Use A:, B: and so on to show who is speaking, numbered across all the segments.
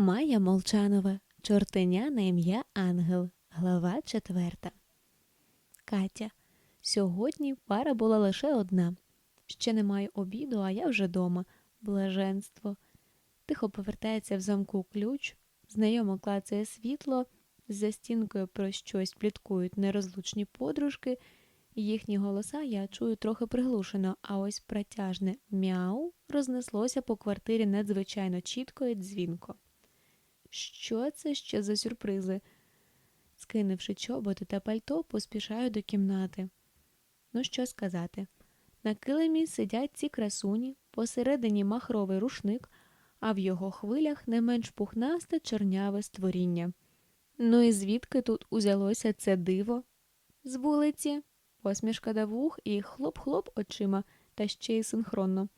A: Майя Молчанова, чортеня на ім'я Ангел, глава четверта. Катя. Сьогодні пара була лише одна. Ще немає обіду, а я вже дома. Блаженство. Тихо повертається в замку ключ, знайомо клацає світло, за стінкою про щось пліткують нерозлучні подружки. Їхні голоса я чую трохи приглушено, а ось протяжне мяу рознеслося по квартирі надзвичайно чітко і дзвінко. Що це ще за сюрпризи? Скинувши чоботи та пальто, поспішаю до кімнати. Ну, що сказати? На килимі сидять ці красуні, посередині махровий рушник, а в його хвилях не менш пухнасте чорняве створіння. Ну і звідки тут узялося це диво? З вулиці, посмішка до вух і хлоп-хлоп очима, та ще й синхронно.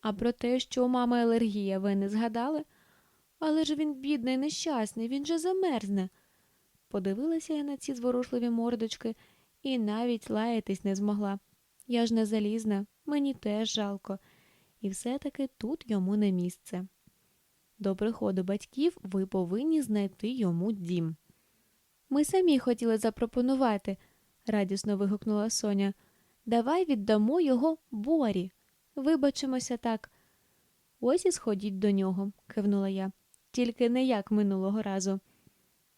A: А про те, що у мами алергія, ви не згадали? Але ж він бідний, нещасний, він же замерзне. Подивилася я на ці зворушливі мордочки і навіть лаятись не змогла. Я ж не залізна, мені теж жалко, і все-таки тут йому не місце. До приходу батьків ви повинні знайти йому дім. Ми самі хотіли запропонувати, радісно вигукнула Соня. Давай віддамо його борі. Вибачимося так. Ось і сходіть до нього, кивнула я. Тільки не як минулого разу.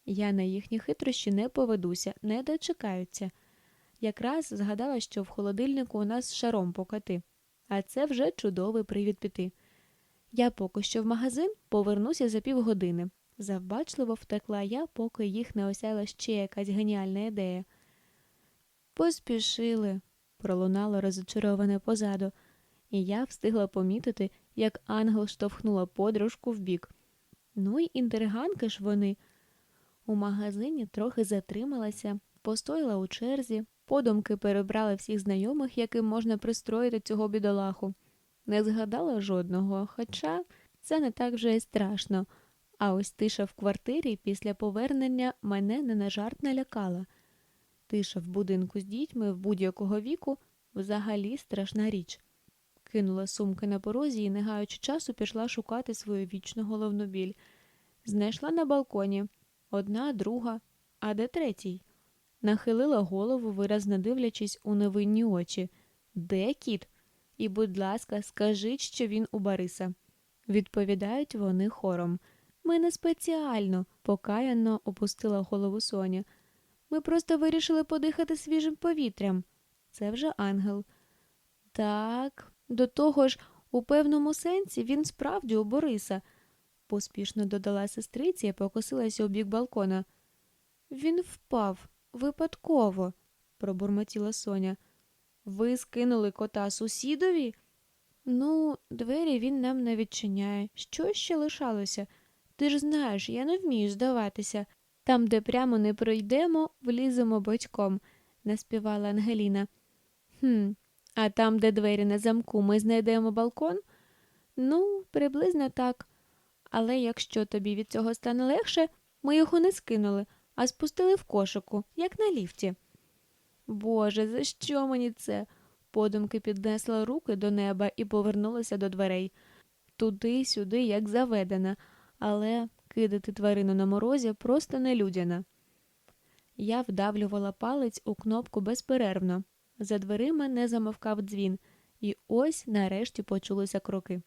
A: Я на їхні хитрощі не поведуся, не дочекаються. Якраз згадала, що в холодильнику у нас шаром покати, а це вже чудовий привід піти. Я поки що в магазин повернуся за півгодини. Завбачливо втекла я, поки їх не осяяла ще якась геніальна ідея. Поспішили, пролунало розочароване позаду, і я встигла помітити, як ангел штовхнула подружку вбік. Ну й інтриганки ж вони. У магазині трохи затрималася, постояла у черзі, подумки перебрала всіх знайомих, яким можна пристроїти цього бідолаху. Не згадала жодного, хоча це не так вже й страшно. А ось тиша в квартирі після повернення мене не на жарт налякала. Тиша в будинку з дітьми в будь-якого віку взагалі страшна річ. Кинула сумки на порозі і, не гаючи часу, пішла шукати свою вічну головну біль. Знайшла на балконі одна, друга, а де третій? Нахилила голову, виразно дивлячись у невинні очі. Де кіт? І, будь ласка, скажіть, що він у Бориса. Відповідають вони хором. Ми не спеціально, покаянно опустила голову Соня. Ми просто вирішили подихати свіжим повітрям. Це вже ангел. Так, до того ж, у певному сенсі він справді у Бориса, поспішно додала сестриці і покосилася у бік балкона. Він впав випадково, пробурмотіла Соня. Ви скинули кота сусідові? Ну, двері він нам не відчиняє. Що ще лишалося? Ти ж знаєш, я не вмію здаватися. Там, де прямо не пройдемо, вліземо батьком, наспівала Ангеліна. «Хм, а там, де двері на замку, ми знайдемо балкон? Ну, приблизно так. Але якщо тобі від цього стане легше, ми його не скинули, а спустили в кошику, як на ліфті. Боже, за що мені це? Подумки піднесла руки до неба і повернулася до дверей. Туди, сюди, як заведена, але кидати тварину на морозі просто нелюдяна. Я вдавлювала палець у кнопку безперервно. За дверима не замовкав дзвін, і ось нарешті почулися кроки.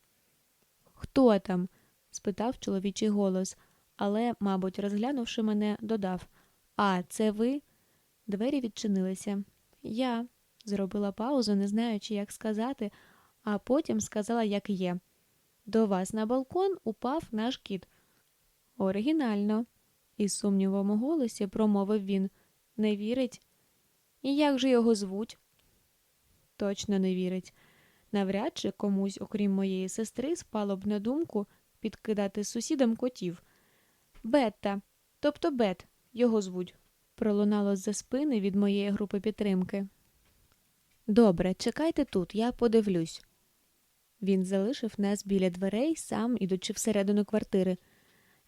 A: Хто там? спитав чоловічий голос, але, мабуть, розглянувши мене, додав А, це ви? Двері відчинилися. Я зробила паузу, не знаючи, як сказати, а потім сказала, як є. До вас на балкон упав наш кіт. Оригінально, із сумнівом у голосі промовив він. Не вірить? І як же його звуть? Точно не вірить. Навряд чи комусь, окрім моєї сестри, спало б на думку підкидати сусідам котів. Бетта, тобто Бет, його звуть, пролунало з-за спини від моєї групи підтримки. Добре, чекайте тут, я подивлюсь. Він залишив нас біля дверей, сам ідучи всередину квартири.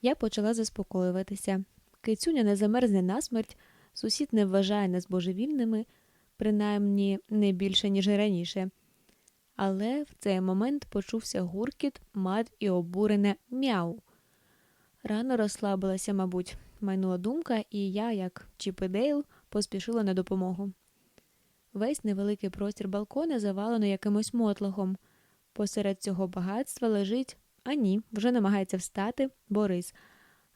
A: Я почала заспокоюватися. Кицюня не замерзне насмерть, сусід не вважає нас божевільними, принаймні не більше, ніж раніше. Але в цей момент почувся гуркіт, мат і обурене мяу. Рано розслабилася, мабуть, майнула думка, і я, як Чіп і Дейл, поспішила на допомогу. Весь невеликий простір балкона завалено якимось мотлохом. Посеред цього багатства лежить, а ні, вже намагається встати Борис.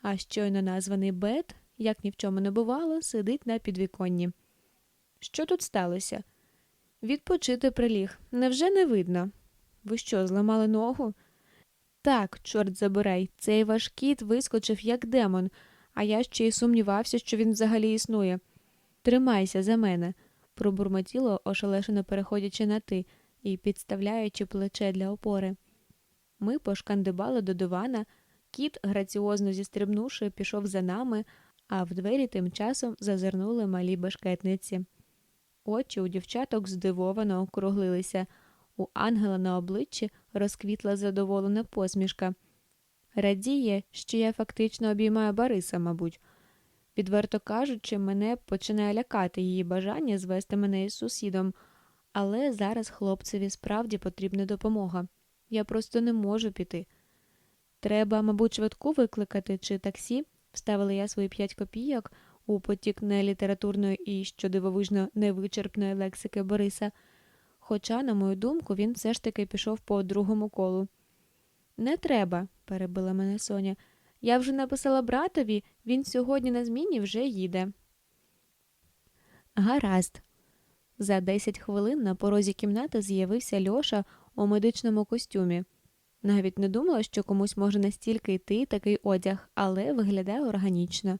A: А щойно названий Бет, як ні в чому не бувало, сидить на підвіконні. Що тут сталося? Відпочити приліг. Невже не видно? Ви що, зламали ногу? Так, чорт забирай, цей ваш кіт вискочив як демон, а я ще й сумнівався, що він взагалі існує. Тримайся за мене, пробурмотіло, ошелешено переходячи на ти і підставляючи плече для опори. Ми пошкандибали до дивана, кіт, граціозно зістрибнувши, пішов за нами, а в двері тим часом зазирнули малі бешкетниці. Очі у дівчаток здивовано округлилися. У ангела на обличчі розквітла задоволена посмішка. Радіє, що я фактично обіймаю Бориса, мабуть. Відверто кажучи, мене починає лякати її бажання звести мене із сусідом, але зараз хлопцеві справді потрібна допомога. Я просто не можу піти. Треба, мабуть, швидку викликати чи таксі, вставила я свої п'ять копійок у потік нелітературної і, що дивовижно, невичерпної лексики Бориса. Хоча, на мою думку, він все ж таки пішов по другому колу. Не треба, перебила мене Соня. Я вже написала братові, він сьогодні на зміні вже їде. Гаразд. За десять хвилин на порозі кімнати з'явився Льоша у медичному костюмі. Навіть не думала, що комусь може настільки йти такий одяг, але виглядає органічно.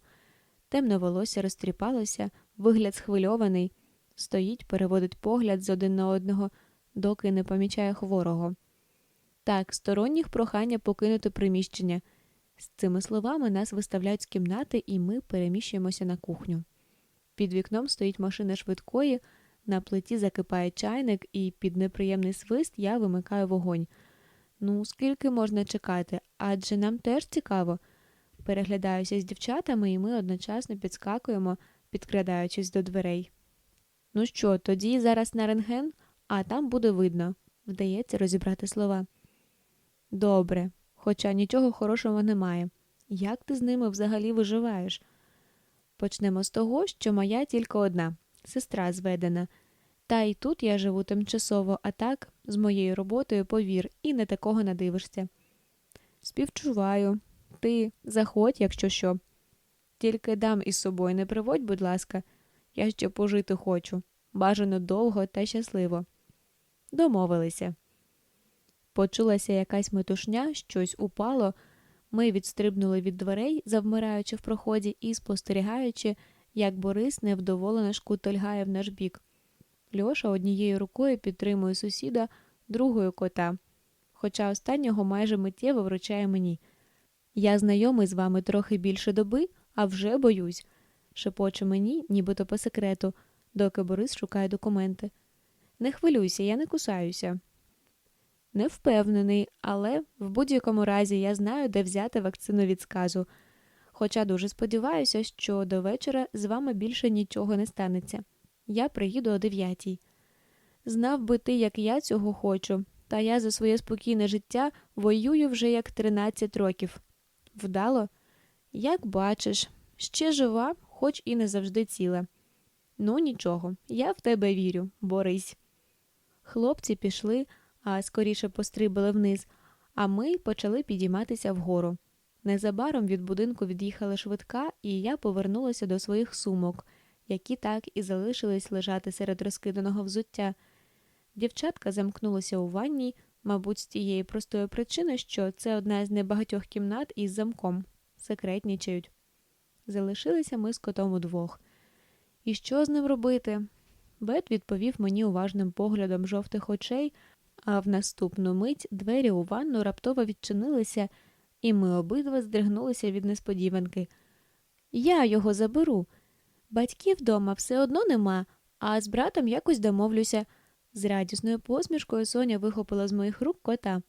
A: Темне волосся розтріпалося, вигляд схвильований. Стоїть, переводить погляд з один на одного, доки не помічає хворого. Так, сторонніх прохання покинути приміщення. З цими словами нас виставляють з кімнати, і ми переміщуємося на кухню. Під вікном стоїть машина швидкої, на плиті закипає чайник, і під неприємний свист я вимикаю вогонь. Ну, скільки можна чекати? Адже нам теж цікаво. Переглядаюся з дівчатами, і ми одночасно підскакуємо, підкрадаючись до дверей. Ну що, тоді зараз на рентген, а там буде видно, вдається розібрати слова. Добре, хоча нічого хорошого немає. Як ти з ними взагалі виживаєш? Почнемо з того, що моя тільки одна сестра зведена. Та й тут я живу тимчасово, а так, з моєю роботою, повір, і не такого надивишся. Співчуваю, ти заходь, якщо що. Тільки дам із собою не приводь, будь ласка, я ще пожити хочу. Бажано довго та щасливо. Домовилися. Почулася якась метушня, щось упало. Ми відстрибнули від дверей, завмираючи в проході і спостерігаючи, як Борис невдоволено шкутильгає в наш бік. Льоша однією рукою підтримує сусіда, другою кота, хоча останнього майже миттєво вручає мені. Я знайомий з вами трохи більше доби, а вже боюсь, шепоче мені, нібито по секрету, доки Борис шукає документи. Не хвилюйся, я не кусаюся. Не впевнений, але в будь-якому разі я знаю, де взяти вакцину від сказу. Хоча дуже сподіваюся, що до вечора з вами більше нічого не станеться. Я приїду о дев'ятій. Знав би ти, як я цього хочу, та я за своє спокійне життя воюю вже як тринадцять років. Вдало? Як бачиш, ще жива, хоч і не завжди ціла. Ну, нічого, я в тебе вірю, Борись. Хлопці пішли, а скоріше пострибали вниз, а ми почали підійматися вгору. Незабаром від будинку від'їхала швидка, і я повернулася до своїх сумок, які так і залишились лежати серед розкиданого взуття. Дівчатка замкнулася у ванній, мабуть, з тієї простої причини, що це одна з небагатьох кімнат із замком, секретнічають. Залишилися ми з котом удвох. І що з ним робити? Бет відповів мені уважним поглядом жовтих очей, а в наступну мить двері у ванну раптово відчинилися, і ми обидва здригнулися від несподіванки. Я його заберу. Батьків вдома все одно нема, а з братом якось домовлюся. З радісною посмішкою Соня вихопила з моїх рук кота.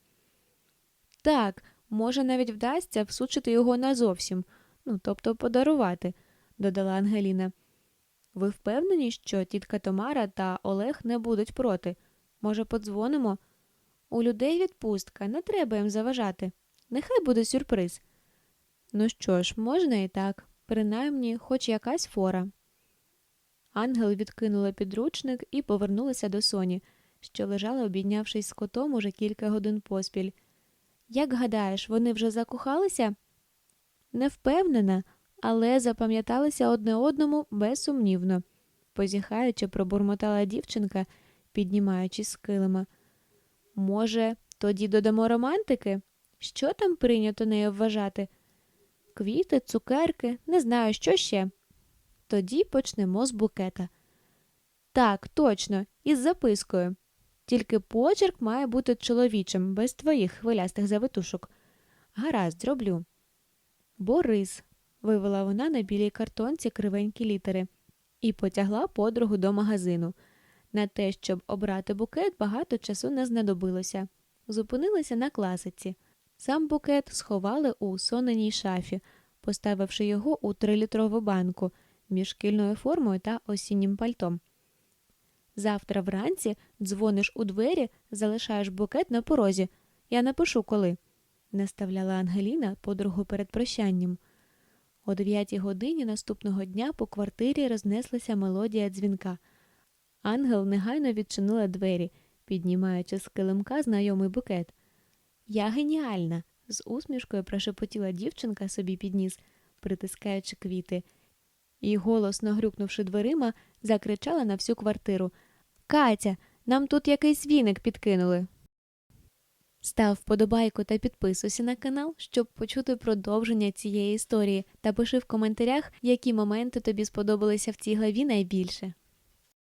A: Так, може, навіть вдасться всучити його назовсім, ну, тобто подарувати, додала Ангеліна. Ви впевнені, що тітка Тамара та Олег не будуть проти? Може, подзвонимо? У людей відпустка, не треба їм заважати. Нехай буде сюрприз. Ну що ж, можна і так, принаймні, хоч якась фора. Ангел відкинула підручник і повернулася до Соні, що лежала, обійнявшись з котом уже кілька годин поспіль. Як гадаєш, вони вже закохалися? Не впевнена, але запам'яталися одне одному безсумнівно, позіхаючи, пробурмотала дівчинка, піднімаючись з килима. Може, тоді додамо романтики? Що там прийнято нею вважати? Квіти, цукерки, не знаю, що ще. Тоді почнемо з букета. Так, точно, із запискою. Тільки почерк має бути чоловічим, без твоїх хвилястих завитушок. Гаразд, зроблю. Борис, вивела вона на білій картонці кривенькі літери і потягла подругу до магазину. На те, щоб обрати букет, багато часу не знадобилося. Зупинилися на класиці. Сам букет сховали у соненій шафі, поставивши його у трилітрову банку між шкільною формою та осіннім пальтом. Завтра вранці дзвониш у двері, залишаєш букет на порозі. Я напишу коли, наставляла Ангеліна подругу перед прощанням. О дев'ятій годині наступного дня по квартирі рознеслася мелодія дзвінка. Ангел негайно відчинила двері, піднімаючи з килимка знайомий букет. Я геніальна, з усмішкою прошепотіла дівчинка собі під ніс, притискаючи квіти, і, голосно грюкнувши дверима, закричала на всю квартиру Катя, нам тут якийсь віник підкинули. Став вподобайку та підписуйся на канал, щоб почути продовження цієї історії, та пиши в коментарях, які моменти тобі сподобалися в цій главі найбільше.